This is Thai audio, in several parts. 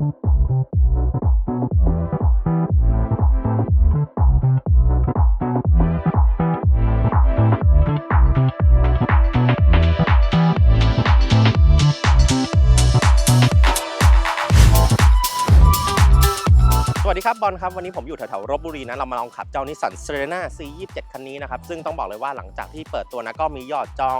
Thank you. ครับบอลครับวันนี้ผมอยู่แถวๆลบบุรีนะเรามาลองขับเจ้านิสสันเซเรน่า C27 คันนี้นะครับซึ่งต้องบอกเลยว่าหลังจากที่เปิดตัวนะก็มียอดจอง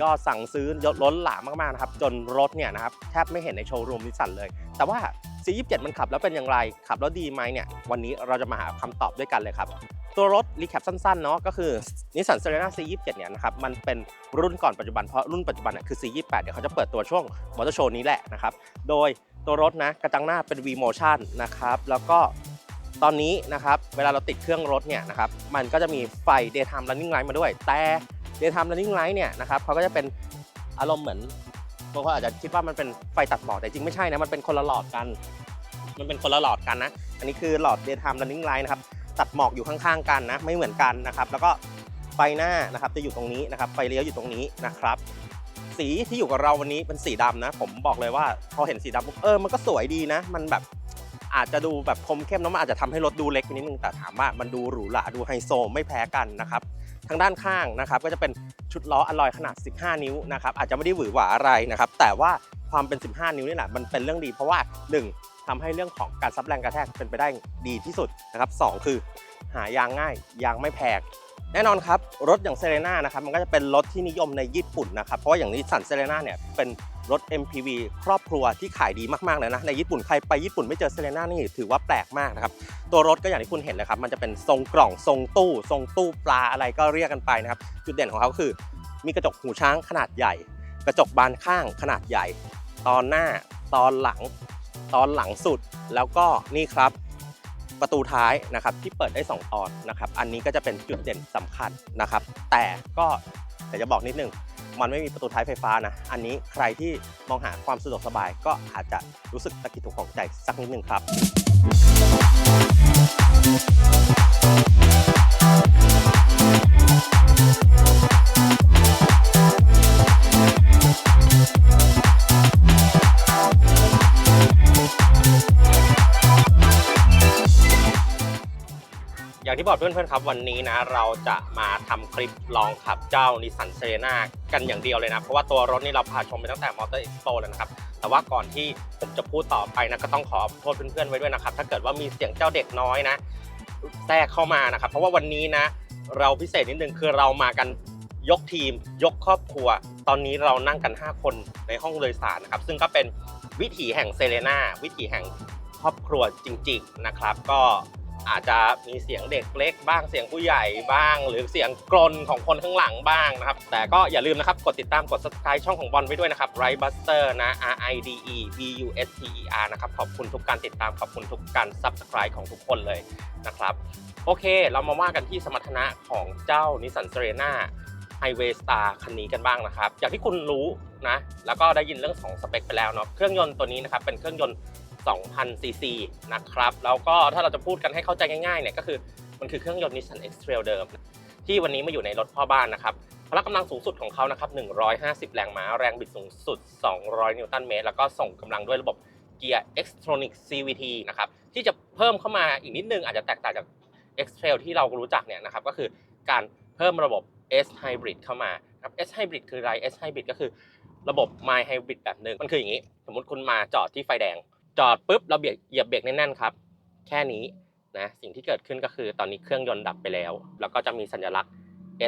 ยอดสั่งซื้อยอดล้นหลามมากๆนะครับจนรถเนี่ยนะครับแทบไม่เห็นในโชว์รูมนิสสันเลย แต่ว่า C27 มันขับแล้วเป็นอย่างไร ขับแล้วดีไหมเนี่ยวันนี้เราจะมาหาคำตอบด้วยกันเลยครับตัวรถรีแคปสั้นๆเนาะก็คือนิสสันเซเรน่า C27 เนี่ยนะครับมันเป็นรุ่นก่อนปัจจุบันเพราะรุ่นปัจจุบันเนี่ยคือ C28 เดี๋ยวเขาจะเปิดตัวช่วงมอเตอร์โชว์นี้แหละนะครับโดย ตัวรถนะกระจังหน้าเป็น V Motion นะครับแล้วก็ตอนนี้นะครับเวลาเราติดเครื่องรถเนี่ยนะครับมันก็จะมีไฟ daytime running light มาด้วย แต่ daytime running light เนี่ยนะครับเขาก็จะเป็นอารมณ์เหมือนบางคนอาจจะคิดว่ามันเป็นไฟตัดหมอกแต่จริงไม่ใช่นะมันเป็นคนละหลอดกัน มันเป็นคนละหลอดกันนะ อันนี้คือหลอด daytime running light นะครับตัดหมอกอยู่ข้างๆกันนะไม่เหมือนกันนะครับแล้วก็ไฟหน้านะครับจะอยู่ตรงนี้นะครับไฟเลี้ยวอยู่ตรงนี้นะครับ สีที่อยู่กับเราวันนี้เป็นสีดำนะ ผมบอกเลยว่าพอเห็นสีดำปุ๊บเออมันก็สวยดีนะ มันแบบอาจจะดูแบบคมเข้มเนอะมันอาจจะทำให้รถดูเล็กนิดนึงแต่ถามว่ามันดูหรูหราดูไฮโซไม่แพ้กันนะครับทางด้านข้างนะครับก็จะเป็นชุดล้ออลลอยขนาด 15 นิ้วนะครับอาจจะไม่ได้หวือหวาอะไรนะครับแต่ว่าความเป็น 15 นิ้วนี่แหละมันเป็นเรื่องดีเพราะว่า 1ทำให้เรื่องของการซับแรงกระแทกเป็นไปได้ดีที่สุดนะครับสองคือหายางง่ายยางไม่แพง แน่นอนครับ รถอย่างเซเรน่านะครับมันก็จะเป็นรถที่นิยมในญี่ปุ่นนะครับ เพราะว่าอย่างนิสสันเซเรน่าเนี่ยเป็นรถ MPV ครอบครัวที่ขายดีมากๆเลยนะ ในญี่ปุ่นใครไปญี่ปุ่นไม่เจอเซเรน่านี่ถือว่าแปลกมากนะครับ ตัวรถก็อย่างที่คุณเห็นเลยครับ มันจะเป็นทรงกล่องทรงตู้ ทรงตู้ปลาอะไรก็เรียกกันไปนะครับ จุดเด่นของเขาคือ มีกระจกหูช้างขนาดใหญ่ กระจกบานข้างขนาดใหญ่ ตอนหน้า ตอนหลัง ตอนหลังสุด แล้วก็นี่ครับ ประตูท้ายนะครับที่เปิดได้ 2 ตอนนะครับ อันนี้ก็จะเป็นจุดเด่นสำคัญนะครับ แต่ก็แต่จะบอกนิดนึง มันไม่มีประตูท้ายไฟฟ้านะ อันนี้ใครที่มองหาความสะดวกสบายก็อาจจะรู้สึกตะกิดตกของใจสักนิดนึงครับ อย่างที่บอกเพื่อนๆครับวันนี้นะเราจะมาทำคลิปลองขับเจ้า Nissan s e r e n a กันอย่างเดียวเลยนะ เพราะว่าตัวรถนี่เราพาชมไปตั้งแต่ Motor Expo แล้วนะครับ แต่ว่าก่อนที่ผมจะพูดต่อไปนะก็ต้องขอโทษเพื่อนๆไว้ด้วยนะครับ ถ้าเกิดว่ามีเสียงเจ้าเด็กน้อยนะแทรกเข้ามานะครับ เพราะว่าวันนี้นะ เราพิเศษนิดนึงคือเรามากันยกทีม ยกครอบครัว ตอนนี้เรานั่งกัน 5 คนในห้องโดยสารนะครับ ซึ่งก็เป็นวิถีแห่งเซเลนาวิถีแห่งครอบครัวจริง ๆนะครับ ก็ อาจจะมีเสียงเด็กเล็กบ้างเสียงผู้ใหญ่บ้าง หรือเสียงกรนของคนข้างหลังบ้างนะครับ แต่ก็อย่าลืมนะครับ กดติดตามกด subscribe ช่องของบอลไว้ด้วยนะครับ r i d e Buster นะ R I D E B U S T E R นะครับ ขอบคุณทุกการติดตามขอบคุณทุกการ subscribe ของทุกคนเลยนะครับ โอเค เรามาว่ากันที่สมรรถนะของเจ้า Nissan Serena Highway Star คันนี้กันบ้างนะครับ อย่างที่คุณรู้นะ แล้วก็ได้ยินเรื่องของสเปคไปแล้วเนาะเครื่องยนต์ตัวนี้นะครับเป็นเครื่องยนต์ 2,000 ซีซีนะครับ แล้วก็ถ้าเราจะพูดกันให้เข้าใจง่ายๆเนี่ยก็คือมันคือเครื่องยนต์ Nissan X-Trail เดิม ที่วันนี้มาอยู่ในรถพ่อบ้านนะครับพละกำลังสูงสุดของเขานะครับ 150 แรงม้า แรงบิดสูงสุด 200 นิวตันเมตร แล้วก็ส่งกำลังด้วยระบบเกียร์ Xtronic CVT นะครับ ที่จะเพิ่มเข้ามาอีกนิดนึง อาจจะแตกต่างจาก X-Trail ที่เรารู้จักเนี่ยนะครับ ก็คือการเพิ่มระบบ S Hybrid เข้ามาครับ S Hybrid คืออะไร S Hybrid ก็คือระบบ My Hybrid แบบหนึ่งมันคืออย่างนี้ สมมติคุณมาจอดที่ไฟแดง จอดปุ๊บเราเบียดเหยียบเบรกแน่นๆครับ แค่นี้นะสิ่งที่เกิดขึ้นก็คือตอนนี้เครื่องยนต์ดับไปแล้ว แล้วก็จะมีสัญลักษณ์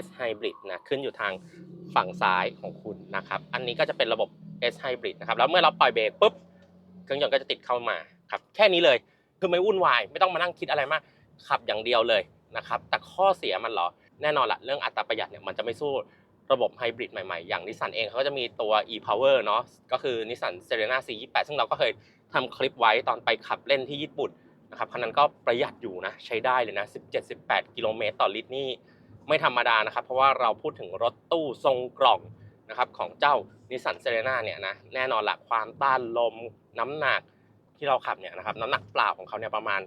S Hybrid นะขึ้นอยู่ทางฝั่งซ้ายของคุณนะครับ อันนี้ก็จะเป็นระบบ S Hybrid นะครับแล้วเมื่อเราปล่อยเบรกปุ๊บเครื่องยนต์ก็จะติดเข้ามาครับแค่นี้เลยคือไม่วุ่นวายไม่ต้องมานั่งคิดอะไรมากขับอย่างเดียวเลยนะครับแต่ข้อเสียมันเหรอแน่นอนละเรื่องอัตราประหยัดเนี่ยมันจะไม่สู้ระบบไฮบริดใหม่ๆ อย่างนิสสันเองเขาก็จะมีตัว e-power เนาะก็คือนิสสันเซเรนา C28 ซึ่งเราก็เคย ทำคลิปไว้ตอนไปขับเล่นที่ญี่ปุ่นนะครับคันนั้นก็ประหยัดอยู่นะใช้ได้เลยนะ 17-18 กิโลเมตรต่อลิตรนี่ไม่ธรรมดานะครับ เพราะว่าเราพูดถึงรถตู้ทรงกล่องนะครับของเจ้านิสสันเซเรนาเนี่ยนะแน่นอนหละความต้านลมน้ำหนักที่เราขับเนี่ยนะครับน้ำหนักเปล่าของเขาเนี่ยประมาณ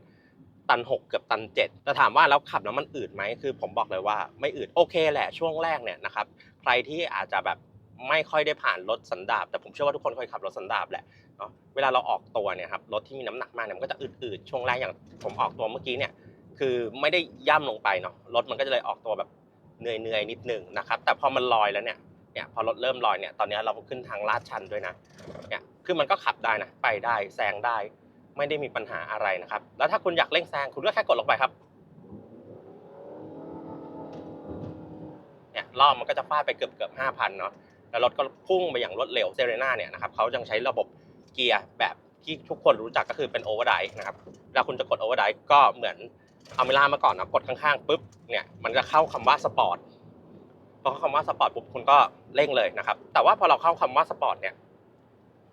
ตัน 6 เกือบตัน 7 แต่ถามว่าแล้วขับแล้วมันอืดไหมคือผมบอกเลยว่าไม่อืดโอเคแหละช่วงแรกเนี่ยนะครับใครที่อาจจะแบบ ไม่ค่อยได้ผ่านรถสันดาปแต่ผมเชื่อว่าทุกคนเคยขับรถสันดาปแหละเนาะเวลาเราออกตัวเนี่ยครับรถที่มีน้ำหนักมากเนี่ยมันก็จะอืดๆช่วงแรกอย่างผมออกตัวเมื่อกี้เนี่ยคือไม่ได้ย่ำลงไปเนาะรถมันก็จะเลยออกตัวแบบเหนื่อยๆนิดนึงนะครับแต่พอมันลอยแล้วเนี่ยเนี่ยพอรถเริ่มลอยเนี่ยตอนนี้เราขึ้นทางลาดชันด้วยนะเนี่ยคือมันก็ขับได้นะไปได้แซงได้ไม่ได้มีปัญหาอะไรนะครับ แล้วถ้าคุณอยากเร่งแซงคุณก็แค่กดลงไปครับเนี่ยรอบมันก็จะฟาดไปเกือบเกือบห้าพันเนาะ แล้วรถก็พุ่งไปอย่างรวดเร็วเซเรน่าเนี่ยนะครับเขายังใช้ระบบเกียร์แบบที่ทุกคนรู้จักก็คือเป็นโอเวอร์ไดร์นะครับเวลาคุณจะกดโอเวอร์ไดร์ก็เหมือนเอาเวลามาก่อนนะกดข้างๆปุ๊บเนี่ยมันจะเข้าคำว่าสปอร์ตพอเข้าคำว่าสปอร์ตปุ๊บคุณก็เร่งเลยนะครับ แต่ว่าพอเราเข้าคำว่าสปอร์ตเนี่ย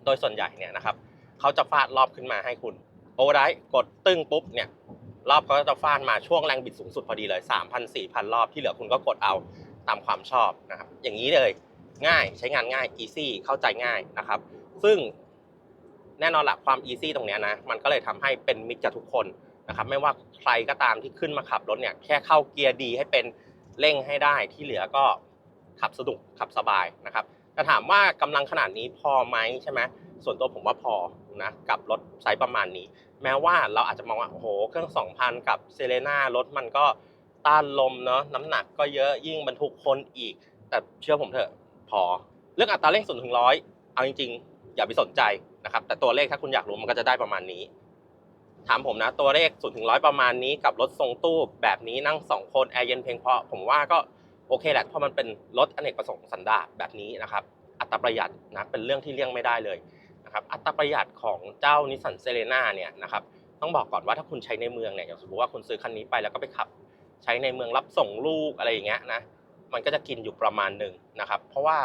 โดยส่วนใหญ่เนี่ยนะครับเขาจะฟาดรอบขึ้นมาให้คุณโอเวอร์ไดร์กดตึ้งปุ๊บเนี่ยรอบเขาจะฟาดมาช่วงแรงบิดสูงสุดพอดีเลย 3,000 4,000 รอบที่เหลือคุณก็กดเอาตามความชอบนะครับอย่างนี้เลย ง่ายใช้งานง่าย easy เข้าใจง่ายนะครับ ซึ่งแน่นอนหละความ easy ตรงนี้นะ มันก็เลยทำให้เป็นมิตรกับทุกคนนะครับ ไม่ว่าใครก็ตามที่ขึ้นมาขับรถเนี่ย แค่เข้าเกียร์ดีให้เป็นเร่งให้ได้ที่เหลือก็ขับสนุกขับสบายนะครับแต่ถามว่ากำลังขนาดนี้พอไหมใช่ไหมส่วนตัวผมว่าพอนะกับรถไซส์ประมาณนี้ แม้ว่าเราอาจจะมองว่าโอ้โหเครื่อง2,000 กับเซเลน่ารถมันก็ต้านลมเนาะน้ำหนักก็เยอะยิ่งบรรทุกคนอีก แต่เชื่อผมเถอะ พอ เรื่องอัตราเร่งศูนย์ถึงร้อยเอาจริงๆ อย่าไปสนใจนะครับ แต่ตัวเลขถ้าคุณอยากรู้มันก็จะได้ประมาณนี้ ถามผมนะตัวเลข0ถึงร้อยประมาณนี้กับรถทรงตู้แบบนี้นั่ง2คนแอร์เย็นเพียงพอผมว่าก็โอเคแหละเพราะมันเป็นรถอเนกประสงค์สันดาปแบบนี้นะครับ อัตราประหยัดนะเป็นเรื่องที่เลี่ยงไม่ได้เลยนะครับอัตราประหยัดของเจ้านิสสันเซเลน่าเนี่ยนะครับต้องบอกก่อนว่าถ้าคุณใช้ในเมืองเนี่ยอย่างสมมติว่าคุณซื้อคันนี้ไปแล้วก็ไปขับ ใช้ในเมืองรับส่งลูกอะไรอย่างเงี้ยนะ มันก็จะกินอยู่ประมาณหนึ่งนะครับ เพราะว่า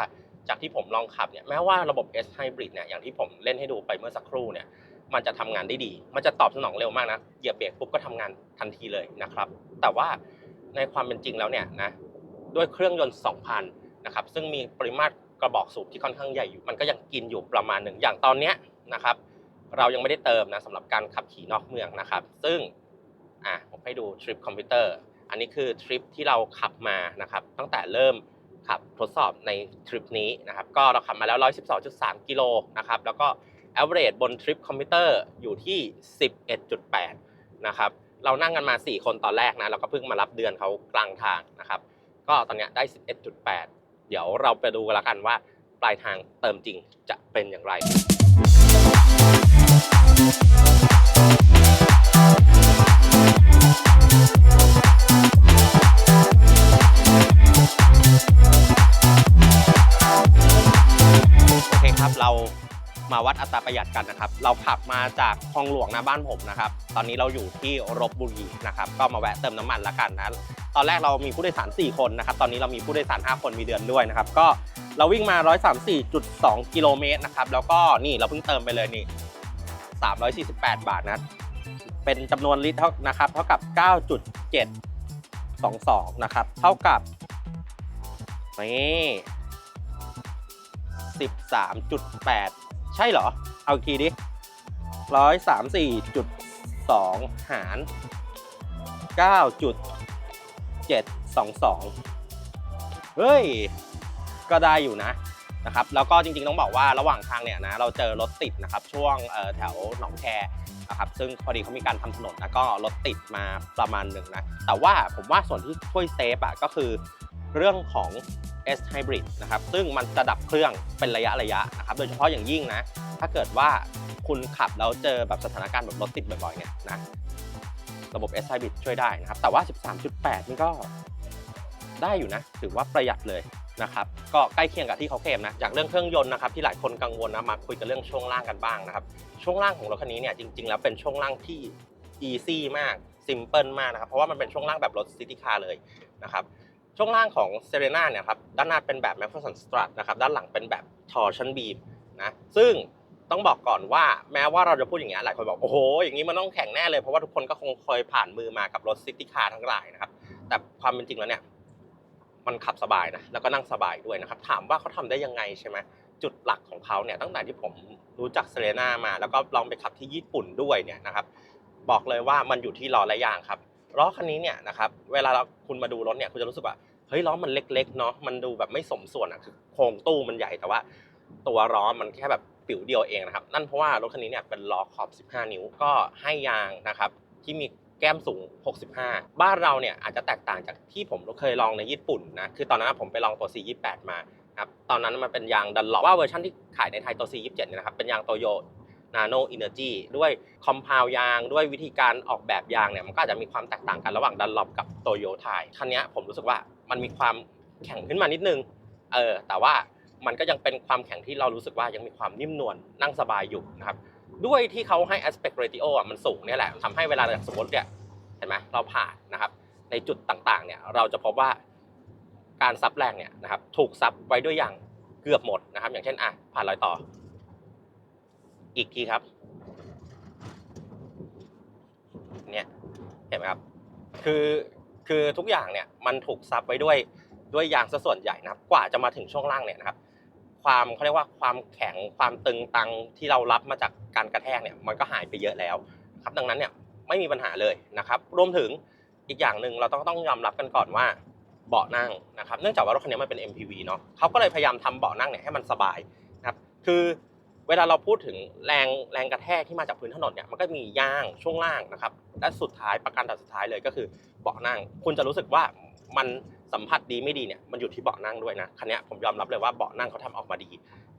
จากที่ผมลองขับเนี่ยแม้ว่าระบบ S Hybrid เนี่ยอย่างที่ผมเล่นให้ดูไปเมื่อสักครู่เนี่ยมันจะทำงานได้ดี มันจะตอบสนองเร็วมากนะ เหยียบเบรกปุ๊บก็ทำงานทันทีเลยนะครับ แต่ว่าในความเป็นจริงแล้วเนี่ยนะ ด้วยเครื่องยนต์ 2,000 นะครับ ซึ่งมีปริมาตรกระบอกสูบที่ค่อนข้างใหญ่อยู่ มันก็ยังกินอยู่ประมาณหนึ่ง อย่างตอนเนี้ยนะครับ เรายังไม่ได้เติมนะสำหรับการขับขี่นอกเมืองนะครับ ซึ่ง อะผมให้ดูทริปคอมพิวเตอร์ อันนี้คือทริปที่เราขับมานะครับตั้งแต่เริ่มขับทดสอบในทริปนี้นะครับก็เราขับมาแล้ว 112.3 กิโลนะครับแล้วก็ average บนทริปคอมพิวเตอร์อยู่ที่ 11.8 นะครับเรานั่งกันมา 4 คนตอนแรกนะเราก็เพิ่งมารับเดือนเขากลางทางนะครับก็ตอนนี้ได้ 11.8 เดี๋ยวเราไปดูกันละกันว่าปลายทางเติมจริงจะเป็นอย่างไร เรามาวัดอัตราประหยัดกันนะครับ เราขับมาจากคลองหลวงนะบ้านผมนะครับ ตอนนี้เราอยู่ที่รบบุรีนะครับ ก็มาแวะเติมน้ำมันละกันนะ ตอนแรกเรามีผู้โดยสาร 4 คนนะครับ ตอนนี้เรามีผู้โดยสาร 5 คน มีเดือนด้วยนะครับ ก็เราวิ่งมา 134.2 กิโลเมตรนะครับ แล้วก็นี่เราเพิ่งเติมไปเลยนี่ 348 บาทนะ เป็นจำนวนลิตรเท่านะครับ เท่ากับ 9.722 นะครับ เท่ากับนี่ 13.8 ใช่เหรอ เอาอีกทีดิ 134.2 หาร 9.722 เฮ้ย ก็ได้อยู่นะนะครับแล้วก็จริงๆต้องบอกว่าระหว่างทางเนี่ยนะเราเจอรถติดนะครับช่วงแถวหนองแคนะครับซึ่งพอดีเขามีการทำถนนนะก็รถติดมาประมาณหนึ่งนะแต่ว่าผมว่าส่วนที่ช่วยเซฟอะก็คือ เรื่องของ S Hybrid นะครับ ซึ่งมันจะดับเครื่องเป็นระยะระยะนะครับ โดยเฉพาะอย่างยิ่งนะ ถ้าเกิดว่าคุณขับแล้วเจอแบบสถานการณ์แบบรถติดบ่อยๆเนี่ยนะ ระบบ S Hybrid ช่วยได้นะครับ แต่ว่า 13.8 นี่ก็ได้อยู่นะ ถือว่าประหยัดเลยนะครับ ก็ใกล้เคียงกับที่เขาเคลมนะ จากเรื่องเครื่องยนต์นะครับที่หลายคนกังวลนะมาคุยกันเรื่องช่วงล่างกันบ้างนะครับ ช่วงล่างของรถคันนี้เนี่ยจริง ๆ แล้วเป็นช่วงล่างที่ easy มาก simple มากนะครับ เพราะว่ามันเป็นช่วงล่างแบบรถ city car เลยนะครับ ช่วงล่างของ Serena เนี่ยครับด้านหน้าเป็นแบบ McPherson Strut นะครับด้านหลังเป็นแบบ Torsion Beam นะซึ่งต้องบอกก่อนว่าแม้ว่าเราจะพูดอย่างเงี้หลายคนบอกโอ้โหอย่างนี้มันต้องแข็งแน่เลยเพราะว่าทุกคนก็คงเคยผ่านมือมากับรถ City Car ทั้งหลายนะครับแต่ความเป็นจริงแล้วเนี่ยมันขับสบายนะแล้วก็นั่งสบายด้วยนะครับถามว่าเขาทำได้ยังไงใช่ไหมจุดหลักของเขาเนี่ยตั้งแต่ที่ผมรู้จักเซเลน่ามา แล้วก็ลองไปขับที่ญี่ปุ่นด้วยเนี่ยนะครับบอกเลยว่ามันอยู่ที่ล้อและยางครับ ล้อคันนี้เนี่ยนะครับเวลาเราคุณมาดูรถเนี่ยคุณจะรู้สึกว่าเฮ้ยล้อมันเล็กๆเนาะมันดูแบบไม่สมส่วนอะคือโครงตู้มันใหญ่แต่ว่า ตัวล้อมันแค่แบบปิ๋วเดียวเองนะครับนั่นเพราะว่ารถคันนี้เนี่ยเป็นล้อขอบ 15 นิ้วก็ให้ยางนะครับที่มีแก้มสูง 65 บ้านเราเนี่ยอาจจะแตกต่างจากที่ผมเคยลองในญี่ปุ่นนะ คือตอนนั้นผมไปลองตัว C28 มาครับ ตอนนั้นมันเป็นยางดันล็อกว่าเวอร์ชันที่ขายในไทยตัว C27 เนี่ยนะครับ เป็นยางโตโย นาโนอินเนอร์จีด้วยคอมเพลยางด้วยวิธีการออกแบบยางเนี่ยมันก็อาจจะมีความแตกต่างกันระหว่างดันล็อกกับโตโยไทยคันนี้ผมรู้สึกว่ามันมีความแข็งขึ้นมานิดนึงเออแต่ว่ามันก็ยังเป็นความแข็งที่เรารู้สึกว่ายังมีความนิ่มนวลนั่งสบายอยู่นะครับด้วยที่เขาให้ aspect ratio อะมันสูงเนี่ยแหละทำให้เวลาอย่างสมมติเนี่ยเห็นไหมเราผ่านนะครับ ในจุดต่างๆเนี่ยเราจะพบว่าการซับแรงเนี่ยนะครับถูกซับไว้ด้วยยางเกือบหมดนะครับ อย่างเช่นอะผ่านรอยต่อ อีกทีครับ เนี่ยเห็นไหมครับ คือคือทุกอย่างเนี่ยมันถูกซับไว้ด้วยด้วยยางซะส่วนใหญ่นะครับ กว่าจะมาถึงช่วงล่างเนี่ยนะครับ ความเขาเรียกว่าความแข็งความตึงตังที่เรารับมาจากการกระแทกเนี่ยมันก็หายไปเยอะแล้ว ครับดังนั้นเนี่ยไม่มีปัญหาเลยนะครับ รวมถึงอีกอย่างหนึ่งเราต้องต้องยอมรับกันก่อนว่าเบาะนั่งนะครับ เนื่องจากว่ารถคันนี้มันเป็น MPV เนาะเขาก็เลยพยายามทำเบาะนั่งเนี่ยให้มันสบายนะครับ คือ เวลาเราพูดถึงแรงแรงกระแทกที่มาจากพื้นถนนเนี่ยมันก็มีย่างช่วงล่างนะครับและสุดท้ายประกันตัดสุดท้ายเลยก็คือเบาะนั่ง คุณจะรู้สึกว่ามันสัมผัสดีไม่ดีเนี่ยมันอยู่ที่เบาะนั่งด้วยนะคันนี้ผมยอมรับเลยว่าเบาะนั่งเขาทำออกมาดี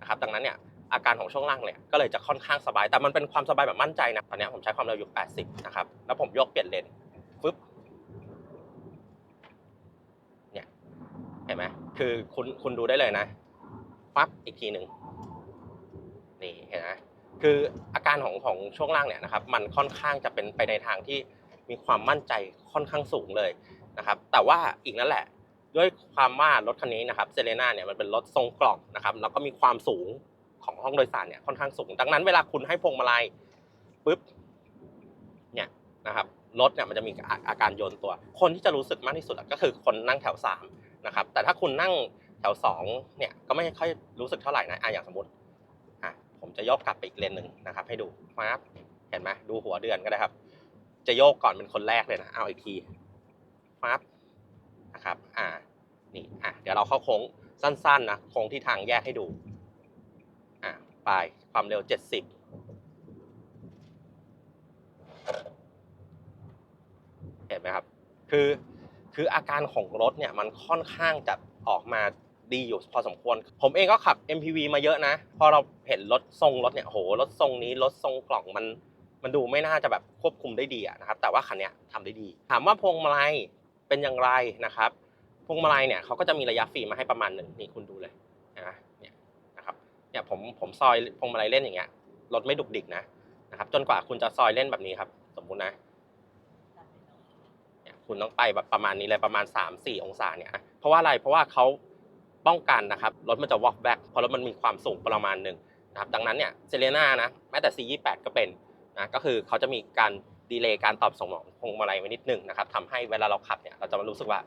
นะครับดังนั้นเนี่ยอาการของช่วงล่างเนี่ยก็เลยจะค่อนข้างสบาย แต่มันเป็นความสบายแบบมั่นใจนะตอนนี้ผมใช้ความเร็วอยู่ 80 นะครับ แล้วผมยกเปลี่ยนเลนฟึบเนี่ยเห็นไหมคือคุณคุณดูได้เลยนะปั๊บอีกทีหนึ่ง นี่เห็นไหมคืออาการของของช่วงล่างเนี่ยนะครับมันค่อนข้างจะเป็นไปในทางที่มีความมั่นใจค่อนข้างสูงเลยนะครับแต่ว่าอีกนั่นแหละ ด้วยความว่ารถคันนี้นะครับเซเลน่าเนี่ยมันเป็นรถทรงกล่องนะครับแล้วก็มีความสูงของห้องโดยสารเนี่ยค่อนข้างสูง ดังนั้นเวลาคุณให้พวงมาลัยปุ๊บเนี่ยนะครับรถเนี่ยมันจะมีอาการโยนตัว คนที่จะรู้สึกมากที่สุดก็คือคนนั่งแถวสามนะครับแต่ถ้าคุณนั่งแถวสองเนี่ยก็ไม่ค่อยรู้สึกเท่าไหร่นะอะอย่างสมมติ ผมจะโยกกลับไปอีกเลนหนึ่งนะครับ ให้ดูครับเห็นไหมดูหัวเดือนก็ได้ครับ จะโยกก่อนเป็นคนแรกเลยนะ เอาอีกทีฟับนะครับ อ่า นี่อะเดี๋ยวเราเข้าโค้งสั้นๆนะ โค้งที่ทางแยกให้ดู อ่าไปความเร็ว 70เห็นไหมครับ คือ คืออาการของรถเนี่ยมันค่อนข้างจะออกมา ดีอยู่พอสมควร ผมเองก็ขับ MPV มาเยอะนะ พอเราเห็นรถทรงรถเนี่ยโหรถทรงนี้รถทรงกล่องมัน มันดูไม่น่าจะแบบควบคุมได้ดีนะครับ แต่ว่าคันเนี้ยทำได้ดี ถามว่าพวงมาลัยเป็นอย่างไรนะครับพวงมาลัยเนี่ยเขาก็จะมีระยะฟรีมาให้ประมาณหนึ่งนี่คุณดูเลยนะเนี่ยนะครับเนี่ยผมผมซอยพวงมาลัยเล่นอย่างเงี้ยรถไม่ดุกดิกนะนะครับ จนกว่าคุณจะซอยเล่นแบบนี้ครับ สมมุตินะเนี่ยคุณต้องไปแบบประมาณนี้เลยประมาณ 3-4 องศาเนี่ยเพราะว่าอะไรเพราะว่าเขา ป้องกันนะครับรถมันจะ walk back เพราะรถมันมีความสูงประมาณหนึ่งนะครับดังนั้นเนี่ยเซเลน่านะแม้แต่ C28 ก็เป็นนะก็คือเขาจะมีการดีเลย์การตอบสนองพวงมาลัยไว้นิดนึงนะครับทำให้เวลาเราขับเนี่ยเราจะมารู้สึกว่า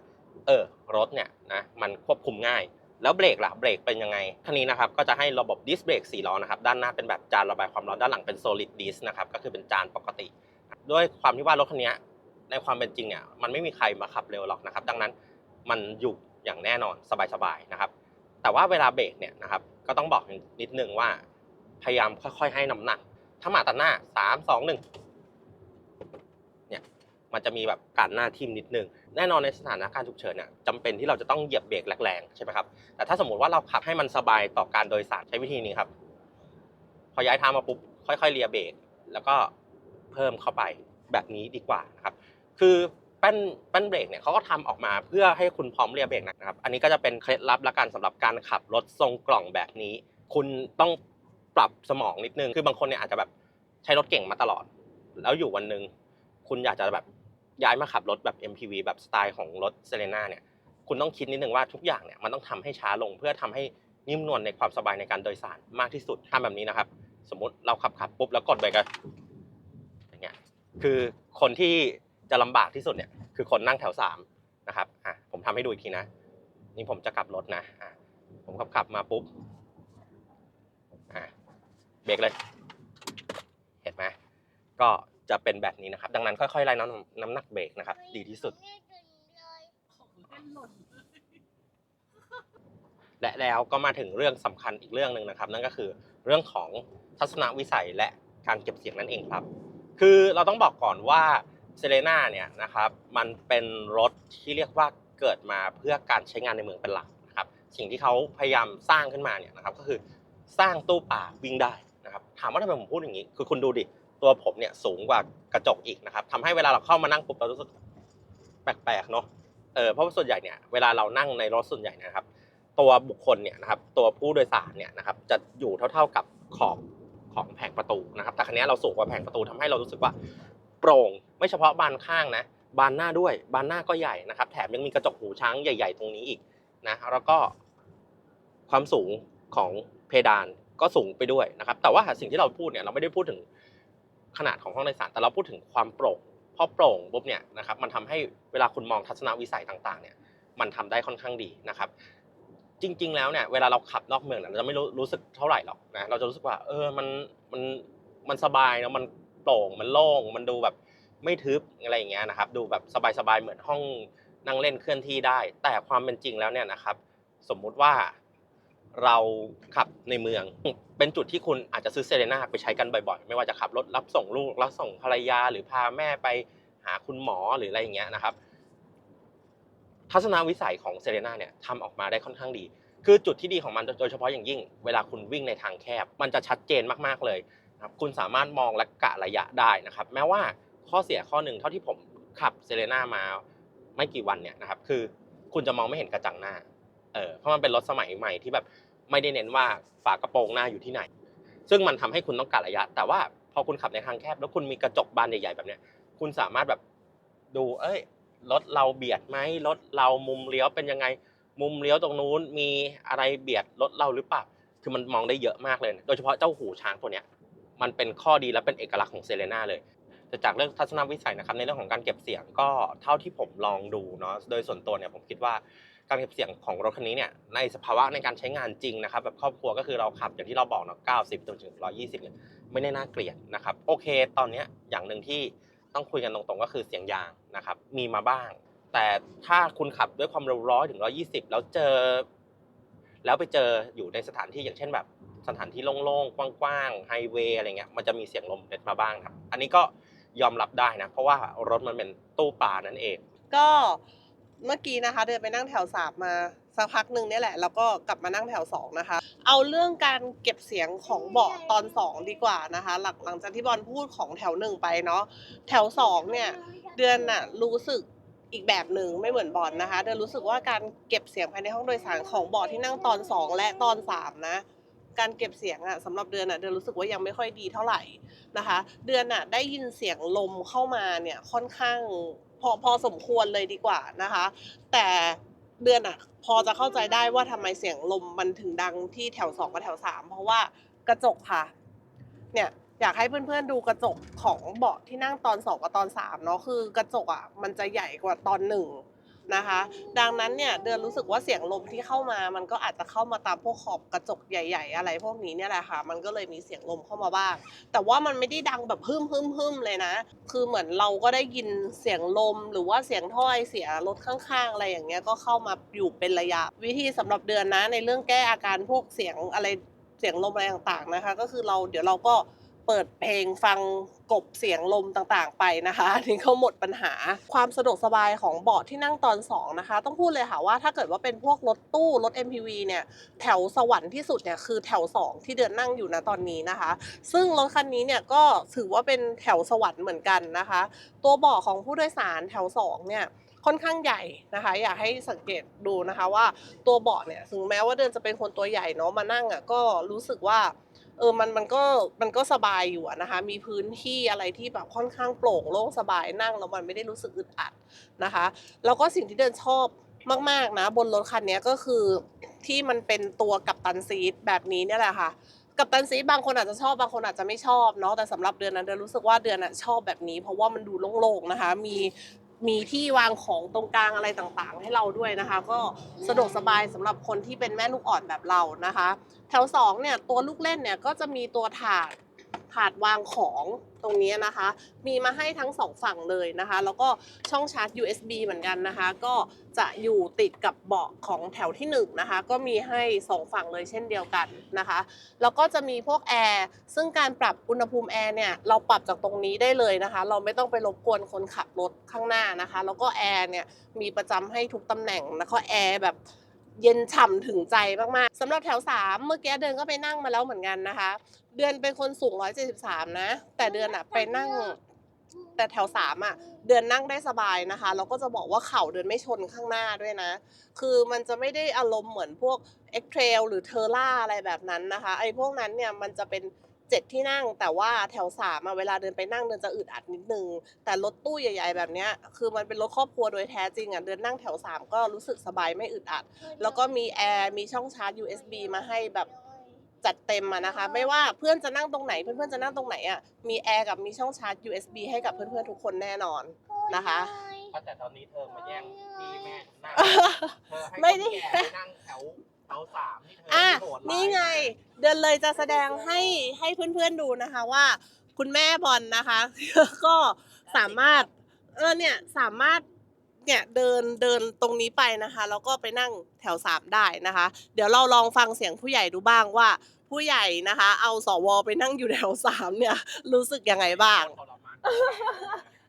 เออรถเนี่ยนะมันควบคุมง่าย แล้วเบรกล่ะเบรกเป็นยังไงคันนี้นะครับก็จะให้ระบบดิสเบรก4ล้อนะครับด้านหน้าเป็นแบบจานระบายความร้อนด้านหลังเป็น solid disc นะครับก็คือเป็นจานปกติ ด้วยความที่ว่ารถคันนี้ในความเป็นจริงเนี่ยมันไม่มีใครมาขับเร็วหรอกนะครับดังนั้นมันอยู่ อย่างแน่นอนสบายๆนะครับ แต่ว่าเวลาเบรกเนี่ยนะครับก็ต้องบอกนิดนึงว่าพยายามค่อยๆให้น้ำหนัก ถ้ามาตัดหน้า3 2 1เนี่ยมันจะมีแบบการหน้าทิมนิดนึง แน่นอนในสถานการณ์ฉุกเฉินเนี่ยจำเป็นที่เราจะต้องเหยียบเบรกแรงๆใช่ไหมครับแต่ถ้าสมมติว่าเราขับให้มันสบายต่อการโดยสารใช้วิธีนี้ครับ พอย้ายท้ามาปุ๊บค่อยๆเลียเบรกแล้วก็เพิ่มเข้าไปแบบนี้ดีกว่านะครับ คือ ป้นแป้นเบรกเนี่ยเขาก็ทำออกมาเพื่อให้คุณพร้อมเลียเบรกนะครับ อันนี้ก็จะเป็นเคล็ดลับละกันสำหรับการขับรถทรงกล่องแบบนี้ คุณต้องปรับสมองนิดนึง คือบางคนเนี่ยอาจจะแบบใช้รถเก่งมาตลอด แล้วอยู่วันหนึ่งคุณอยากจะแบบย้ายมาขับรถแบบ MPV แบบสไตล์ของรถเซเลน่าเนี่ย คุณต้องคิดนิดนึงว่าทุกอย่างเนี่ยมันต้องทำให้ช้าลงเพื่อทำให้นิ่มนวลในความสบายในการโดยสารมากที่สุดทำแบบนี้นะครับ สมมุติเราขับขับปุ๊บแล้วกดเบรกอะอย่างเงี้ย คือคนที่จะลำบากที่สุดเนี่ย คือคนนั่งแถวสามนะครับอะผมทำให้ดูอีกทีนะ นี่ผมจะกลับรถนะอะผมขับขับมาปุ๊บอะเบรกเลย เห็นไหมก็จะเป็นแบบนี้นะครับ ดังนั้นค่อยๆไล่น้ำน้ำหนักเบรกนะครับ ดีที่สุด และแล้วก็มาถึงเรื่องสำคัญอีกเรื่องหนึ่งนะครับ นั่นก็คือเรื่องของทัศนวิสัยและการเก็บเสียงนั่นเองครับ คือเราต้องบอกก่อนว่า เซเลน่าเนี่ยนะครับมันเป็นรถที่เรียกว่าเกิดมาเพื่อการใช้งานในเมืองเป็นหลักนะครับสิ่งที่เขาพยายามสร้างขึ้นมาเนี่ยนะครับก็คือสร้างตู้ป่าวิ่งได้นะครับถามว่าทำไมผมพูดอย่างนี้ คือคุณดูดิตัวผมเนี่ยสูงกว่ากระจกอีกนะครับทำให้เวลาเราเข้ามานั่งปุ๊บเรารู้สึกแปลกๆเนาะเออเพราะว่าส่วนใหญ่เนี่ยเวลาเรานั่งในรถส่วนใหญ่นะครับ ตัวบุคคลเนี่ยนะครับตัวผู้โดยสารเนี่ยนะครับจะอยู่เท่า ๆกับขอบของแผงประตูนะครับ แต่ครั้นี้เราสูงกว่าแผงประตูทำให้เรารู้สึกว่า โปร่ง ไม่เฉพาะบานข้างนะ บานหน้าด้วย บานหน้าก็ใหญ่นะครับ แถมยังมีกระจกหูช้างใหญ่ ๆ ตรงนี้อีกนะ แล้วก็ความสูงของเพดานก็สูงไปด้วยนะครับ แต่ว่าสิ่งที่เราพูดเนี่ยเราไม่ได้พูดถึงขนาดของห้องโดยสาร แต่เราพูดถึงความโปร่งพอโปร่งปุ๊บเนี่ยนะครับ มันทำให้เวลาคุณมองทัศนวิสัยต่างๆ เนี่ย มันทำได้ค่อนข้างดีนะครับจริง ๆ แล้วเนี่ยเวลาเราขับนอกเมืองเนี่ยเราจะไม่รู้รู้สึกเท่าไหร่หรอกนะเราจะรู้สึกว่าเออมันมันมันสบายนะมัน โปร่ง มันโล่ง มันดูแบบไม่ทึบอะไรอย่างเงี้ยนะครับ ดูแบบสบายๆ เหมือนห้องนั่งเล่นเคลื่อนที่ได้ แต่ความเป็นจริงแล้วเนี่ยนะครับ สมมุติว่าเราขับในเมือง เป็นจุดที่คุณอาจจะซื้อเซเลน่าไปใช้กันบ่อยๆ ไม่ว่าจะขับรถรับส่งลูกรับส่งภรรยาหรือพาแม่ไปหาคุณหมอหรืออะไรอย่างเงี้ยนะครับ ทัศนวิสัยของเซเลน่าเนี่ยทำออกมาได้ค่อนข้างดี คือจุดที่ดีของมันโดยเฉพาะอย่างยิ่ง เวลาคุณวิ่งในทางแคบ มันจะชัดเจนมากๆเลย นะครับคุณสามารถมองและกะระยะได้นะครับ แม้ว่าข้อเสียข้อหนึ่งเท่าที่ผมขับเซเลน่ามาไม่กี่วันเนี่ยนะครับ คือคุณจะมองไม่เห็นกระจังหน้าเออเพราะมันเป็นรถสมัยใหม่ที่แบบไม่ได้เน้นว่าฝากระโปรงหน้าอยู่ที่ไหน ซึ่งมันทำให้คุณต้องกะระยะ แต่ว่าพอคุณขับในทางแคบ แล้วคุณมีกระจกบานใหญ่ๆแบบเนี้ยคุณสามารถแบบดู เอ้ยรถเราเบียดไหมรถเรามุมเลี้ยวเป็นยังไง มุมเลี้ยวตรงนู้นมีอะไรเบียดรถเราหรือเปล่า คือมันมองได้เยอะมากเลย โดยเฉพาะเจ้าหูช้างตัวเนี้ย มันเป็นข้อดีและเป็นเอกลักษณ์ของเซเลน่าเลยแต่จากเรื่องทัศนวิสัยนะครับในเรื่องของการเก็บเสียงก็เท่าที่ผมลองดูเนาะโดยส่วนตัวเนี่ยผมคิดว่าการเก็บเสียงของรถคันนี้เนี่ยในสภาวะในการใช้งานจริงนะครับแบบครอบครัวก็คือเราขับอย่างที่เราบอกเนาะ90จนถึง120เนี่ยไม่ได้น่าเกลียดนะครับโอเค ตอนนี้อย่างหนึ่งที่ต้องคุยกันตรงๆก็คือเสียงยางนะครับมีมาบ้าง แต่ถ้าคุณขับด้วยความเร็วร้อยถึง120 แล้วเจอ แล้วไปเจออยู่ในสถานที่อย่างเช่นแบบ สถานที่โล่งๆกว้างๆไฮเวย์อะไรเงี้ยมันจะมีเสียงลมเล็ดมาบ้างครับ อันนี้ก็ยอมรับได้นะ เพราะว่ารถมันเป็นตู้ปลานั่นเอง ก็เมื่อกี้นะคะ เดินไปนั่งแถวสามมาสักพักหนึ่งเนี่ยแหละแล้วก็กลับมานั่งแถวสองนะคะ เอาเรื่องการเก็บเสียงของเบาะตอนสองดีกว่านะคะ หลังหลังจากที่บอลพูดของแถวหนึ่งไปเนาะแถวสองเนี่ยเดือนน่ะรู้สึกอีกแบบหนึ่งไม่เหมือนบอลนะคะ เดือนรู้สึกว่าการเก็บเสียงภายในห้องโดยสารของเบาะที่นั่งตอนสองและตอนสามนะ การเก็บเสียงอะสำหรับเดือนอะเดือนรู้สึกว่ายังไม่ค่อยดีเท่าไหร่นะคะ เดือนอะได้ยินเสียงลมเข้ามาเนี่ยค่อนข้างพอพอสมควรเลยดีกว่านะคะ แต่เดือนอะพอจะเข้าใจได้ว่าทำไมเสียงลมมันถึงดังที่แถวสองกับแถวสามเพราะว่ากระจกค่ะเนี่ยอยากให้เพื่อนๆดูกระจกของเบาะที่นั่งตอนสองกับตอนสามเนาะคือกระจกอะมันจะใหญ่กว่าตอนห นะคะ ดังนั้นเนี่ยเดือนรู้สึกว่าเสียงลมที่เข้ามา มันก็อาจจะเข้ามาตามพวกขอบกระจกใหญ่ ๆ อะไรพวกนี้เนี่ยแหละค่ะ มันก็เลยมีเสียงลมเข้ามาบ้าง แต่ว่ามันไม่ได้ดังแบบฮึ่มฮึ่มฮึ่มเลยนะ คือเหมือนเราก็ได้ยินเสียงลมหรือว่าเสียงถ้อยเสียรถข้างๆ อะไรอย่างเงี้ยก็เข้ามาอยู่เป็นระยะ วิธีสำหรับเดือนนะในเรื่องแก้อาการพวกเสียงอะไรเสียงลมอะไรต่างๆนะคะ ก็คือเราเดี๋ยวเราก็ เปิดเพลงฟังกบเสียงลมต่างๆ ไปนะคะนี่เขาหมดปัญหาความสะดวกสบายของเบาะที่นั่งตอนสองนะคะ ต้องพูดเลยค่ะว่าถ้าเกิดว่าเป็นพวกรถตู้รถ MPV เนี่ยแถวสวรรค์ที่สุดเนี่ยคือแถว 2 ที่เดือนนั่งอยู่นะตอนนี้นะคะ ซึ่งรถคันนี้เนี่ยก็ถือว่าเป็นแถวสวรรค์เหมือนกันนะคะ ตัวเบาะของผู้โดยสารแถว 2 เนี่ยค่อนข้างใหญ่นะคะ อยากให้สังเกตดูนะคะว่าตัวเบาะเนี่ยถึงแม้ว่าเดินจะเป็นคนตัวใหญ่เนาะมานั่งอะก็รู้สึกว่า เออมันมันก็มันก็สบายอยู่นะคะ มีพื้นที่อะไรที่แบบค่อนข้างโปร่งโล่งสบายนั่งแล้วมันไม่ได้รู้สึกอึดอัดนะคะ แล้วก็สิ่งที่เดินชอบมากๆนะ บนรถคันนี้ก็คือที่มันเป็นตัวกับตันซีทแบบนี้เนี่ยแหละค่ะกับตันซีบางคนอาจจะชอบบางคนอาจจะไม่ชอบเนาะแต่สำหรับเดือนนั้นเดือนรู้สึกว่าเดือนน่ะชอบแบบนี้ เพราะว่ามันดูโล่งๆนะคะ มี มีที่วางของตรงกลางอะไรต่างๆ ให้เราด้วยนะคะ ก็สะดวกสบายสำหรับคนที่เป็นแม่ลูกอ่อนแบบเรานะคะ แถวสองเนี่ยตัวลูกเล่นเนี่ยก็จะมีตัวถาด ถาดวางของตรงนี้นะคะ มีมาให้ทั้งสองฝั่งเลยนะคะ แล้วก็ช่องชาร์จ USB เหมือนกันนะคะ ก็จะอยู่ติดกับเบาะของแถวที่1นะคะ ก็มีให้สองฝั่งเลยเช่นเดียวกันนะคะ แล้วก็จะมีพวกแอร์ซึ่งการปรับอุณหภูมิแอร์เนี่ยเราปรับจากตรงนี้ได้เลยนะคะ เราไม่ต้องไปรบกวนคนขับรถข้างหน้านะคะ แล้วก็แอร์เนี่ยมีประจำให้ทุกตำแหน่งแล้วก็แอร์แบบเย็นฉ่ำถึงใจมากๆสำหรับแถว 3 เมื่อกี้เดินก็ไปนั่งมาแล้วเหมือนกันนะคะ เดือนเป็นคนสูง 173 นะ แต่เดือนอะไปนั่ง แต่แถวสามอะเดือนนั่งได้สบายนะคะแล้วก็จะบอกว่าเข่าเดินไม่ชนข้างหน้าด้วยนะ คือมันจะไม่ได้อารมณ์เหมือนพวก x t r a i l หรือเทอร่าอะไรแบบนั้นนะคะ ไอ้พวกนั้นเนี่ยมันจะเป็นเจ็ดที่นั่งแต่ว่าแถวสามอะเวลาเดินไปนั่งเดินจะอึดอัดนิดนึง แต่รถตู้ใหญ่ๆแบบเนี้ยคือมันเป็นรถครอบครัวโดยแท้จริงอะเดินนั่งแถวสามก็รู้สึกสบายไม่อึดอัด แล้วก็มีแอร์มีช่องชาร์จ USB มาให้แบบ จัดเต็มอะนะคะ ไม่ว่าเพื่อนจะนั่งตรงไหน เพื่อนๆจะนั่งตรงไหนอะมีแอร์กับมีช่องชาร์จ USB ให้กับเพื่อนๆทุกคนแน่นอนนะคะแต่ตอนนี้เธอมาแย่งที่แม่นั่งเธอให้ไม่ได้คนแก่นั่งแถวแถวสามนี่เธออะโหดร้ายนี่ไง เดินเลยจะแสดงให้ให้เพื่อนๆดูนะคะว่า คุณแม่บอลนะคะ ก็สามารถเออเนี่ยสามารถเนี่ยเดินเดินตรงนี้ไปนะคะแล้วก็ไปนั่งแถวสามได้นะคะ เดี๋ยวเราลองฟังเสียงผู้ใหญ่ดูบ้างว่า ผู้ใหญ่นะคะ เอาสวไปนั่งอยู่แถวสามเนี่ย รู้สึกยังไงบ้างทรมาน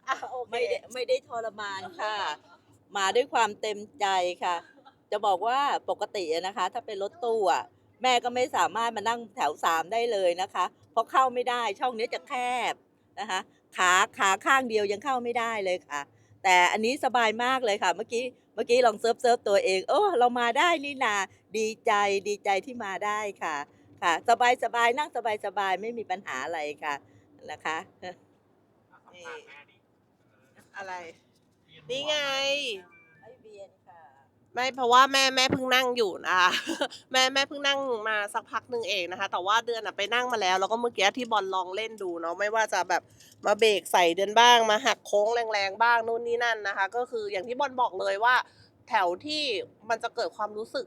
อะโอเคไม่ได้ไม่ได้ทรมานค่ะ มาด้วยความเต็มใจค่ะ จะบอกว่าปกติอะนะคะ ถ้าเป็นรถตู้อะแม่ก็ไม่สามารถมานั่งแถวสามได้เลยนะคะ เพราะเข้าไม่ได้ช่องนี้จะแคบนะคะ ขาขาข้างเดียวยังเข้าไม่ได้เลยค่ะ แต่อันนี้สบายมากเลยค่ะ เมื่อกี้เมื่อกี้ลองเซิร์ฟเซิร์ฟตัวเอง โอ้เรามาได้นี่นาดีใจดีใจที่มาได้ค่ะ ค่ะ สบายสบายนั่งสบายสบายไม่มีปัญหาอะไรค่ะนะคะอะไร นี่ไงไอเบียนค่ะ ไม่เพราะว่าแม่แม่เพิ่งนั่งอยู่นะคะแม่แม่เพิ่งนั่งมาสักพักหนึ่งเองนะคะ แต่ว่าเดือนอะไปนั่งมาแล้ว แล้วก็เมื่อกี้ที่บอลลองเล่นดูเนาะไม่ว่าจะแบบมาเบรกใส่เดือนบ้าง มาหักโค้งแรงๆบ้างนู่นนี่นั่นนะคะ ก็คืออย่างที่บอลบอกเลยว่า แถวที่มันจะเกิดความรู้สึก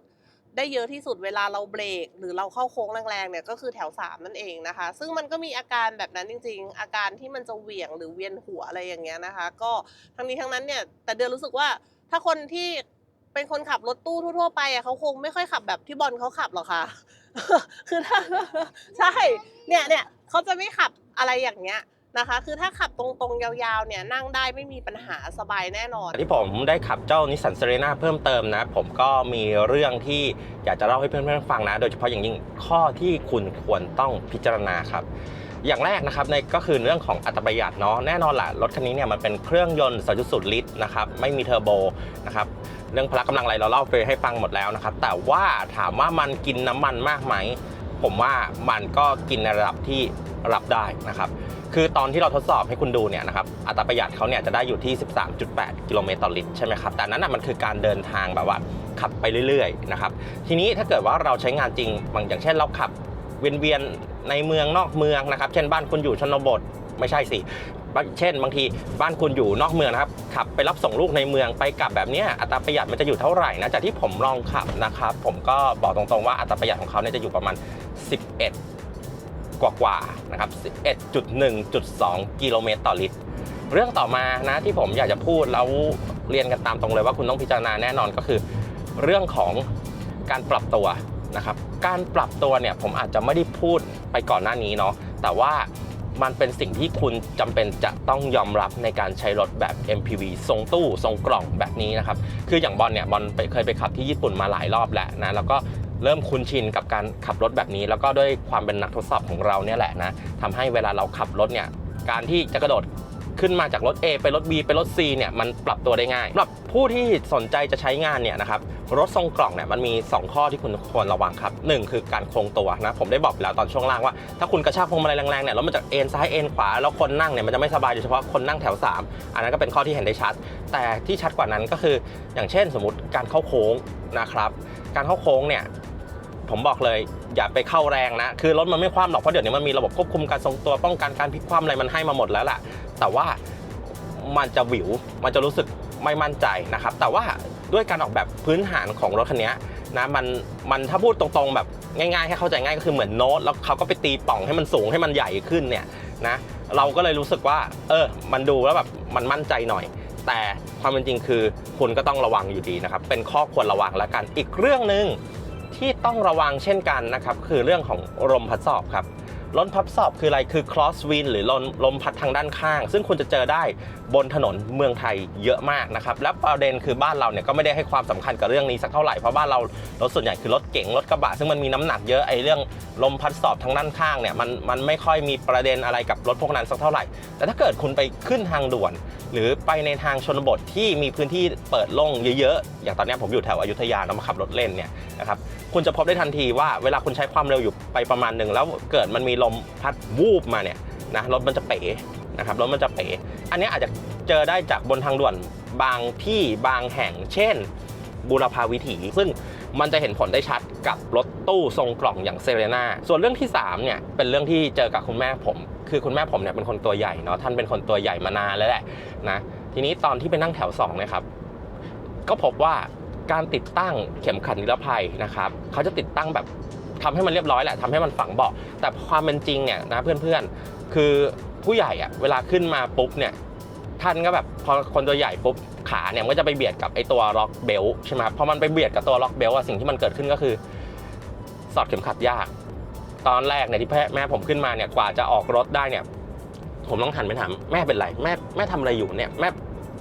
ได้เยอะที่สุดเวลาเราเบรก หรือเราเข้าโค้งแรงๆเนี่ยก็คือแถวสามนั่นเองนะคะ ซึ่งมันก็มีอาการแบบนั้นจริง ๆ อาการที่มันจะเหวี่ยงหรือเวียนหัวอะไรอย่างเงี้ยนะคะ ก็ทั้งนี้ทั้งนั้นเนี่ยแต่เดือนรู้สึกว่าถ้าคนที่เป็นคนขับรถตู้ทั่วๆไปอะเขาคงไม่ค่อยขับแบบที่บอลเขาขับหรอกค่ะ คือถ้าใช่เนี่ยเนี่ยเขาจะไม่ขับอะไรอย่างเงี้ย นะคะ คือถ้าขับตรงๆ ยาวๆ เนี่ยนั่งได้ไม่มีปัญหาสบายแน่นอน ที่ผมได้ขับเจ้านิสสันเซเรนาเพิ่มเติมนะ ผมก็มีเรื่องที่อยากจะเล่าให้เพื่อนๆฟังนะ โดยเฉพาะอย่างยิ่งข้อที่คุณควรต้องพิจารณาครับ อย่างแรกนะครับในก็คือเรื่องของอัตราประหยัดเนาะแน่นอนแหละรถคันนี้เนี่ยมันเป็นเครื่องยนต์2.0ลิตรนะครับไม่มีเทอร์โบนะครับเรื่องพละกำลังอะไรเราเล่าไปให้ฟังหมดแล้วนะครับแต่ว่าถามว่ามันกินน้ำมันมากไหมผมว่ามันก็กินในระดับที่ รับได้นะครับ คือตอนที่เราทดสอบให้คุณดูเนี่ยนะครับ อัตราประหยัดเขาเนี่ยจะได้อยู่ที่ 13.8 กิโลเมตรต่อลิตรใช่ไหมครับ แต่นั้นนะมันคือการเดินทางแบบว่าขับไปเรื่อยๆนะครับ ทีนี้ถ้าเกิดว่าเราใช้งานจริง บางอย่างเช่นเราขับเวียนๆในเมืองนอกเมืองนะครับ เช่นบ้านคุณอยู่ชนบทไม่ใช่สิเช่น บางทีบ้านคุณอยู่นอกเมืองนะครับขับไปรับส่งลูกในเมืองไปกลับแบบเนี้ยอัตราประหยัดมันจะอยู่เท่าไหร่นะจากที่ผมลองขับนะครับ ผมก็บอกตรงๆว่าอัตราประหยัดของเขาเนี่ยจะอยู่ประมาณ 11 กว่ากว่าๆนะครับ 11.1.2 กิโลเมตรต่อลิตร เรื่องต่อมานะที่ผมอยากจะพูดแล้วเรียนกันตามตรงเลยว่าคุณต้องพิจารณาแน่นอนก็คือ เรื่องของการปรับตัวนะครับ การปรับตัวเนี่ยผมอาจจะไม่ได้พูดไปก่อนหน้านี้เนาะ แต่ว่ามันเป็นสิ่งที่คุณจำเป็นจะต้องยอมรับในการใช้รถแบบ MPV ทรงตู้ทรงกล่องแบบนี้นะครับ คืออย่างบอลเนี่ยบอลไปเคยไปขับที่ญี่ปุ่นมาหลายรอบแล้วนะ แล้วก็ เริ่มคุ้นชินกับการขับรถแบบนี้ แล้วก็ด้วยความเป็นนักทดสอบของเราเนี่ยแหละนะทำให้เวลาเราขับรถเนี่ยการที่จะกระโดดขึ้นมาจากรถ A ไปรถ B ไปรถ C เนี่ยมันปรับตัวได้ง่ายสำหรับผู้ที่สนใจจะใช้งานเนี่ยนะครับรถทรงกล่องเนี่ยมันมี 2 ข้อที่คุณควรระวังครับหนึ่งคือการโครงตัวนะผมได้บอกแล้วตอนช่วงล่างว่า ถ้าคุณกระชากพวงมาลัยแรงๆเนี่ยแล้วมันจะเอ็นซ้ายเอ็นขวาแล้วคนนั่งเนี่ยมันจะไม่สบายโดยเฉพาะคนนั่งแถว 3 อันนั้นก็เป็นข้อที่เห็นได้ชัด แต่ที่ชัดกว่านั้นก็คือ อย่างเช่น สมมติการเข้าโค้งนะครับการเข้าโค้งเนี่ย ผมบอกเลย อย่าไปเข้าแรงนะ คือรถมันไม่คว่ำหรอกเพราะเดี๋ยวนี้มันมีระบบควบคุมการทรงตัวป้องกันการพลิกคว่ำอะไรมันให้มาหมดแล้วล่ะ แต่ว่ามันจะหวิวมันจะรู้สึกไม่มั่นใจนะครับ แต่ว่าด้วยการออกแบบพื้นฐานของรถคันนี้นะมันมันถ้าพูดตรงๆแบบง่ายๆให้เข้าใจง่ายก็คือเหมือนโน้ตแล้วเขาก็ไปตีป่องให้มันสูงให้มันใหญ่ขึ้นเนี่ยนะเราก็เลยรู้สึกว่า เออ มันดูแล้วแบบมันมั่นใจหน่อย แต่ความเป็นจริงคือคุณก็ต้องระวังอยู่ดีนะครับ เป็นข้อควรระวังแล้วกันอีกเรื่องหนึ่ง ที่ต้องระวังเช่นกันนะครับคือเรื่องของลมพัดสอบครับลมพัดสอบคืออะไรคือ cross wind หรือลมลมพัดทางด้านข้าง ซึ่งคุณจะเจอได้ บนถนนเมืองไทยเยอะมากนะครับและประเด็นคือบ้านเราเนี่ยก็ไม่ได้ให้ความสำคัญกับเรื่องนี้สักเท่าไหร่เพราะบ้านเรารถส่วนใหญ่คือรถเก๋งรถกระบะซึ่งมันมีน้ำหนักเยอะไอ้เรื่องลมพัดสอบทางด้านข้างเนี่ยมันมันไม่ค่อยมีประเด็นอะไรกับรถพวกนั้นสักเท่าไหร่ แต่ถ้าเกิดคุณไปขึ้นทางด่วน หรือไปในทางชนบทที่มีพื้นที่เปิดโล่งเยอะๆอย่างตอนนี้ผมอยู่แถวอยุธยาแล้วมาขับรถเล่นเนี่ยนะครับคุณจะพบได้ทันทีว่าเวลาคุณใช้ความเร็วอยู่ไปประมาณหนึ่งแล้วเกิดมันมีลมพัดวูบมาเนี่ยนะรถมันจะเป๋ นะครับรถมันจะเป๋อันนี้อาจจะเจอได้จากบนทางด่วนบางที่บางแห่ง เช่นบูรพาวิถี ซึ่งมันจะเห็นผลได้ชัดกับรถตู้ทรงกล่องอย่างเซเรนาส่วนเรื่องที่3เนี่ยเป็นเรื่องที่เจอกับคุณแม่ผม คือคุณแม่ผมเนี่ยเป็นคนตัวใหญ่เนาะท่านเป็นคนตัวใหญ่มานานแล้วแหละนะทีนี้ตอนที่ไปนั่งแถว2นี่ยครับก็พบว่าการติดตั้งเข็มขัดนิรภัยนะครับเขาจะติดตั้งแบบทำให้มันเรียบร้อยแหละทำให้มันฝังเบาะแต่ความเป็นจริงเนี่ยนะเพื่อนๆ คือ ผู้ใหญ่อะเวลาขึ้นมาปุ๊บเนี่ยท่านก็แบบพอคนตัวใหญ่ปุ๊บขาเนี่ยมันก็จะไปเบียดกับไอตัวล็อกเบลใช่ไหมครับพอมันไปเบียดกับตัวล็อกเบลอะสิ่งที่มันเกิดขึ้นก็คือ สอดเข็มขัดยาก ตอนแรกเนี่ยที่แม่แม่ผมขึ้นมาเนี่ยกว่าจะออกรถได้เนี่ย ผมต้องหันไปถามแม่เป็นไรแม่แม่ทำอะไรอยู่เนี่ยแม่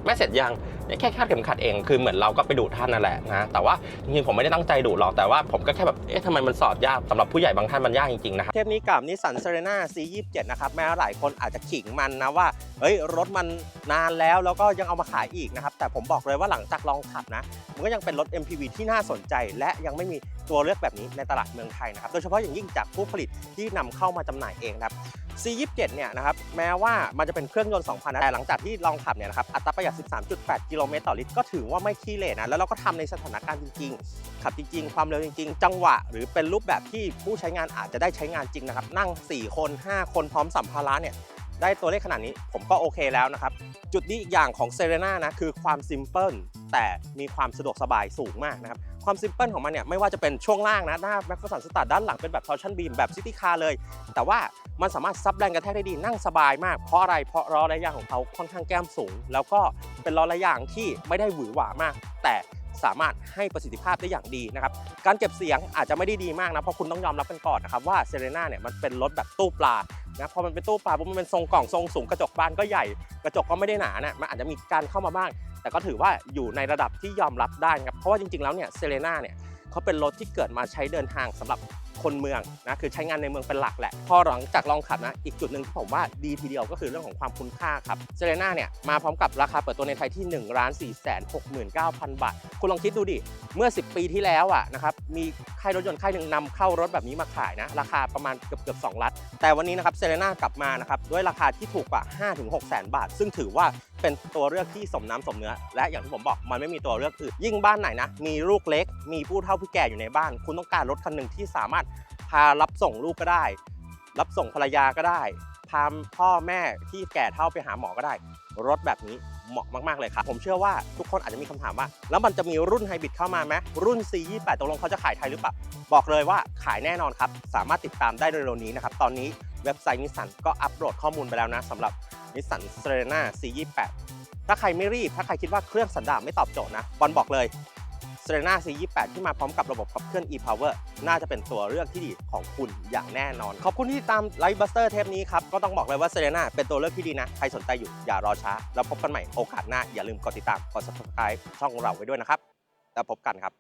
แม่เสร็จยัง แค่คาดเข็มขัดเองคือเหมือนเราก็ไปดูท่านนั่นแหละนะแต่ว่าจริงๆผมไม่ได้ตั้งใจดูหรอกแต่ว่าผมก็แค่แบบเอ๊ะทำไมมันสอดยากสำหรับผู้ใหญ่บางท่านมันยากจริงๆนะครับเทปนี้กับนิสสันเซเรนา C27 นะครับแม้หลายคนอาจจะขิงมันนะว่าเฮ้ยรถมันนานแล้วแล้วก็ยังเอามาขายอีกนะครับแต่ผมบอกเลยว่าหลังจากลองขับนะมันก็ยังเป็นรถ MPV ที่น่าสนใจ และยังไม่มี ตัวเลือกแบบนี้ในตลาดเมืองไทยนะครับโดยเฉพาะอย่างยิ่งจากผู้ผลิตที่นำเข้ามาจำหน่ายเองนะครับ C27 เนี่ยนะครับแม้ว่ามันจะเป็นเครื่องยนต์ 2,000นแต่หลังจากที่ลองขับเนี่ยนะครับอัตราประหยัด 13.8 กิโลเมตรต่อลิตรก็ถือว่าไม่ขี้เหร่นะ แล้วเราก็ทำในสถานการณ์จริงๆ ขับจริงๆ ความเร็วจริงๆ จังหวะ หรือเป็นรูปแบบที่ผู้ใช้งานอาจจะได้ใช้งานจริงนะครับนั่ง 4 คน 5 คนพร้อมสัมภาระเนี่ย ได้ตัวเลขขนาดนี้ผมก็โอเคแล้วนะครับ จุดดีอีกอย่างของเซเรนานะคือความซิมเพิลแต่มีความสะดวกสบายสูงมากนะครับ ความซิมเพิลของมันเนี่ยไม่ว่าจะเป็นช่วงล่างนะ หน้าแม็กซ์สันสตาร์ด้านหลังเป็นแบบทอร์ชันบีมแบบซิตี้คาร์เลย แต่ว่ามันสามารถซับแรงกระแทกได้ดีนั่งสบายมาก เพราะอะไรเพราะล้อระยางของเขาค่อนข้างแก้มสูง แล้วก็เป็นล้อระยางที่ไม่ได้หวือหวามาก แต่สามารถให้ประสิทธิภาพได้อย่างดีนะครับ การเก็บเสียงอาจจะไม่ได้ดีมากนะ เพราะคุณต้องยอมรับกันก่อนนะครับว่าเซเรนาเนี่ยมันเป็นรถแบบตู้ปลา นะพอมันเป็นตู้ปลาปุ๊บมันเป็นทรงกล่องทรงสูงกระจกบานก็ใหญ่ กระจกก็ไม่ได้หนานะมันอาจจะมีการเข้ามาบ้าง แต่ก็ถือว่าอยู่ในระดับที่ยอมรับได้ครับเพราะว่าจริงๆแล้วเนี่ยเซเลน่าเนี่ยเขาเป็นรถที่เกิดมาใช้เดินทางสำหรับ คนเมืองนะคือใช้งานในเมืองเป็นหลักแหละ พอหลังจากลองขับนะ อีกจุดหนึ่งที่ผมว่าดีทีเดียวก็คือเรื่องของความคุ้มค่าครับเซเรน่าเนี่ยมาพร้อมกับราคาเปิดตัวในไทยที่1นึ่งล้านสี่แสนหกหมื่นเก้าพันบาท คุณลองคิดดูดิ เมื่อ 10 ปีที่แล้วอะนะครับมีค่ายรถยนต์ค่ายหนึ่งนำเข้ารถแบบนี้มาขายนะ ราคาประมาณเกือบเกือบ2ล้านแต่วันนี้นะครับเซเรน่ากลับมานะครับด้วยราคาที่ถูกกว่า 5-6แสนบาท ซึ่งถือว่าเป็นตัวเลือกที่สมน้ำสมเนื้อ และอย่างที่ผมบอกมันไม่มีตัวเลือกอื่นยิ่งบ้านไหนนะมีลูกเล็ก มีผู้เฒ่าผู้แก่อยู่ในบ้าน คุณต้องการรถคันหนึ่งที่สามารถ พารับส่งลูกก็ได้ รับส่งภรรยาก็ได้ พาพ่อแม่ที่แก่เฒ่าไปหาหมอก็ได้ รถแบบนี้เหมาะมาก ๆ เลยครับ ผมเชื่อว่าทุกคนอาจจะมีคำถามว่า แล้วมันจะมีรุ่นไฮบริดเข้ามาไหมรุ่น C28 ตกลงเขาจะขายไทยหรือเปล่า บอกเลยว่าขายแน่นอนครับ สามารถติดตามได้เร็วๆนี้นะครับ ตอนนี้เว็บไซต์นิสสันก็อัปโหลดข้อมูลไปแล้วนะสำหรับนิสสันเซเรน่า C28 ถ้าใครไม่รีบ ถ้าใครคิดว่าเครื่องสันดาปไม่ตอบโจทย์นะบอลบอกเลย r e n a C28 ที่มาพร้อมกับระบบขับเคลื่อน e-power น่าจะเป็นตัวเลือกที่ดีของคุณอย่างแน่นอน ขอบคุณที่ติดตาม Light Buster เทปนี้ครับ ก็ต้องบอกเลยว่า s e r e n a เป็นตัวเลือกที่ดีนะ ใครสนใจอยู่อย่ารอช้า แล้วพบกันใหม่โอกาสหน้า อย่าลืมกดติดตาม กด subscribe ช่องของเราไว้ด้วยนะครับ แล้วพบกันครับ